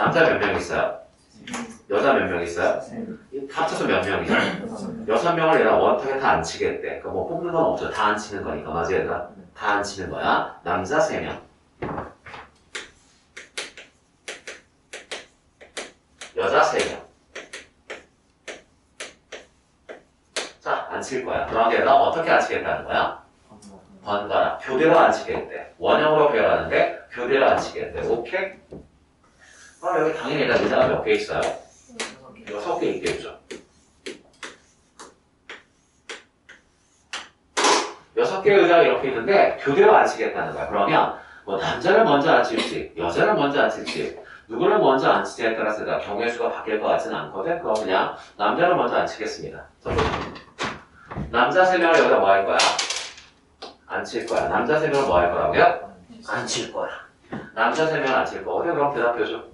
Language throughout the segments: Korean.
남자 몇 명 있어요? 여자 몇 명 있어요? 이 합쳐서 몇 명이죠? 여섯 명을 얘가 원탁에 다 안 치겠대. 그뭐 뽑는 건 없죠. 다 안 치는 거니까. 맞아, 얘들아? 다 안 치는 거야. 남자 세 명. 여자 세 명. 자, 안 칠 거야. 그럼 얘가 어떻게 안 치겠다는 거야? 번갈아. 교대로 안 치겠대. 원형으로 배열하는데 교대로 안 치겠대. 오케이? 그럼 여기 당연히 얘가 의자가 몇 개 있어요? 여섯 개 있겠죠. 여섯 개의 의자가 이렇게 있는데 교대로 앉히겠다는 거야. 그러면 뭐 남자를 먼저 앉힐지 여자를 먼저 앉힐지 누구를 먼저 앉히냐에 따라서 경우의 수가 바뀔 것 같지는 않거든. 그럼 그냥 남자를 먼저 앉히겠습니다. 남자 세 명을 여기다 뭐 할 거야? 앉힐 거야. 남자 세 명을 뭐 할 거라고요? 앉힐 거야. 남자 세명 앉힐 거. 어디 그럼 대답해줘.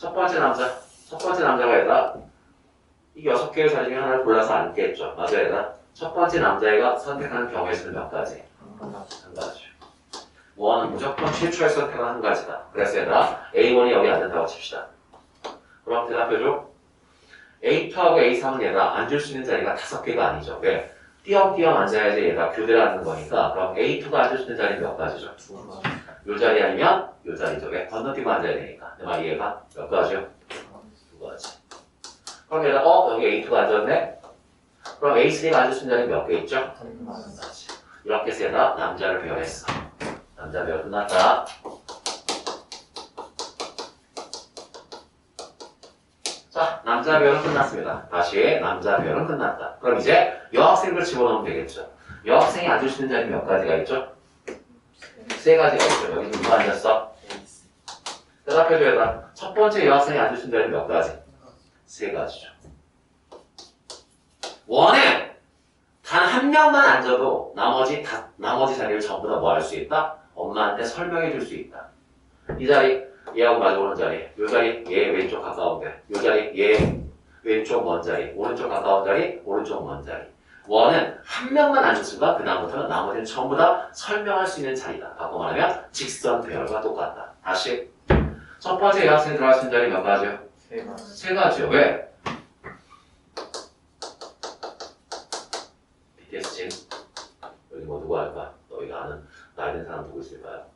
첫 번째 남자. 첫 번째 남자가 얘들아. 이 여섯 개의 자리 중에 하나를 골라서 앉겠죠. 맞아요, 얘들아. 첫 번째 남자애가 선택하는 경우의 수는 몇 가지? 한 가지. 원은 무조건 최초의 선택은 한 가지다. 그래서 얘들아, A1이 여기 앉는다고 칩시다. 그럼 대답해줘. A2하고 A3은 얘가 앉을 수 있는 자리가 다섯 개가 아니죠. 왜? 띄엄띄엄 앉아야지 얘가 교대를 하는 거니까. 그럼 A2가 앉을 수 있는 자리는 몇 가지죠? 요 자리 아니면 요 자리죠. 왜? 건너뛰고 앉아야 되니까. 내 말 이해가? 몇 가지요? 두 가지. 그럼 얘가, 어? 여기 A2가 앉았네? 그럼 A3가 앉을 수 있는 자리는 몇개 있죠? 한 가지. 이렇게 해서 얘가 남자를 배열했어. 남자 배열 끝났다. 자, 남자 배열은 끝났습니다. 다시 남자 배열은 끝났다. 그럼 이제 여학생들 집어넣으면 되겠죠. 여학생이 앉을 수 있는 자리 몇 가지가 있죠? 세 가지가 있죠. 여기 누가 앉았어? 대답해줘야 돼. 첫 번째 여학생이 있는 자리 몇 가지? 세 가지죠. 원에 단한 명만 앉아도 나머지 다, 나머지 자리를 전부 다 뭐 할 수 있다? 엄마한테 설명해 줄 수 있다. 이 자리, 얘하고 마주보는 자리, 요 자리, 얘 왼쪽 가까운데, 요 자리, 얘 왼쪽 먼 자리, 오른쪽 가까운 자리, 오른쪽 먼 자리. 원은 한 명만 앉을 수가 그 다음부터는 나머지는 전부 다 설명할 수 있는 자리다. 바꿔 말하면 직선 배열과 똑같다. 다시 첫 번째 여학생 들어갈 수 있는 자리 몇 가지요? 세 가지요. 왜? BTS 진 여기 뭐 누구 할까? 너희가 아는 나이 든 사람 누구 있을까요?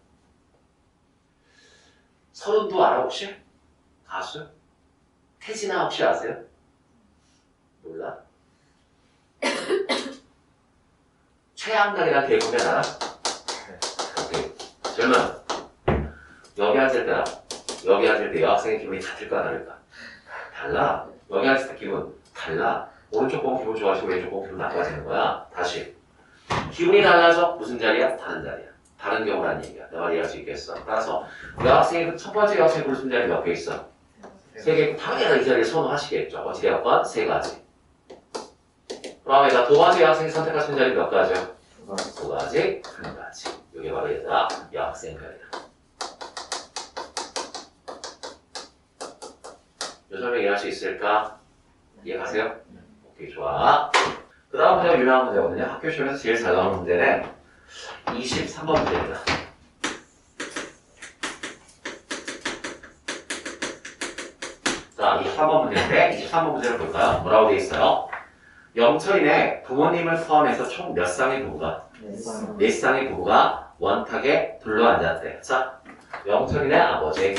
서른도 알아 혹시? 가수? 태진아 혹시 아세요? 몰라? 최양락이랑 개그맨 알아? 오케이. 질문. 여기 앉을 때랑 여기 앉을 때 여학생의 기분이 같을까 다를까? 달라. 여기 앉을 때 기분 달라. 오른쪽 보면 기분 좋아지고 왼쪽 보면 기분 나빠지는 거야. 다시. 기분이 달라져 무슨 자리야? 다른 자리야. 다른 경우란 얘기야. 내가 이해할 수 있겠어. 따라서 여학생이 첫 번째 여학생이 있는 자리 몇 개 있어? 세 개. 당연히 이 자리를 선호하시겠죠. 어찌되었건 세 가지. 그 다음에 나두 번째 여학생이 선택할 수 있는 자리 몇 가지요? 두 가지, 한 가지. 이게 바로 얘들아 여학생별이다. 요 점에 이해할 수 있을까? 이해가세요? 오케이 좋아. 그 다음 문제가 유명한 문제거든요. 학교 시험에서 제일 잘 나오는 문제는 23번 문제입니다. 자, 24번 문제인데 23번 문제를 볼까요? 뭐라고 돼 있어요? 영철이네 부모님을 포함해서 총 몇 쌍의 부부가 네 쌍의 부부가 원탁에 둘러앉았대. 자, 영철이네 아버지,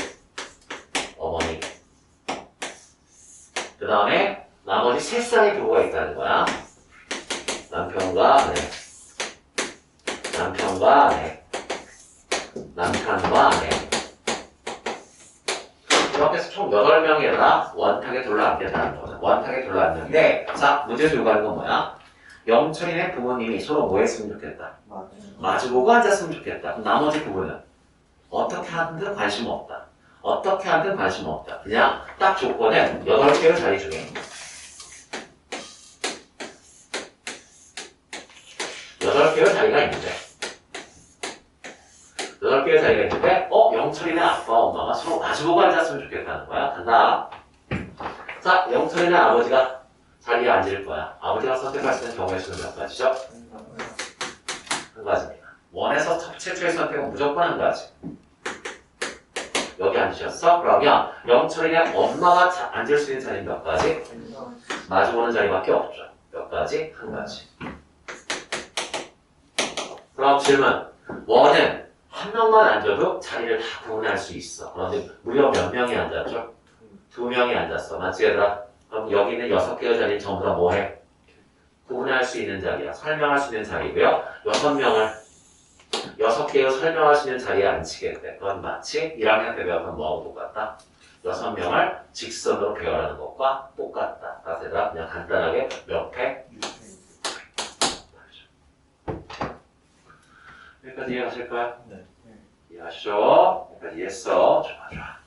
어머니. 그 다음에 나머지 세 쌍의 부부가 있다는 거야. 남편과 아내, 남편과 아내, 남편과 아내. 총 8명이라 원탁에 둘러앉겠다는 거죠. 원탁에 둘러앉는데, 자, 문제 들고 가는 건 뭐야? 영철이네 부모님이 서로 뭐 했으면 좋겠다. 마주보고 앉았으면 좋겠다. 그럼 나머지 부분은 어떻게 하든 관심 없다. 어떻게 하든 관심 없다. 그냥 딱 조건은 8개의 자리 중에 8개의 자리가 있는데 8개의 자리가 있는데 어? 영철이네 아빠 엄마가 서로 마주보고 앉았으면 좋겠다는 거야. 간다. 자, 영철이네 아버지가 자리에 앉을 거야. 아버지가 선택할 수 있는 경우의 수는 몇 가지죠? 한 가지입니다. 원에서 첫 최초의 선택은 무조건 한 가지. 여기 앉으셨어? 그러면 영철이랑 엄마가 자- 앉을 수 있는 자리 몇 가지? 마주보는 자리밖에 없죠. 몇 가지? 한 가지. 그럼 질문. 원은 한 명만 앉아도 자리를 다 구분할 수 있어. 그런데 무려 몇 명이 앉았죠? 두 명이 앉았어. 맞지 얘들아? 그럼 여기 있는 여섯 개의 자리는 전부 다 뭐해? 구분할 수 있는 자리야. 설명할 수 있는 자리고요. 여섯 명을 여섯 개의 설명할 수 있는 자리에 앉히겠대. 그건 마치 1학년 때 배웠던 뭐하고 똑같다? 여섯 명을 직선으로 배열하는 것과 똑같다. 그래서 얘들아 그냥 간단하게 몇 회? 여기까지 이해하실까요? 네. 이해하시죠? 여기까지 이해했어. 좋아, 좋아.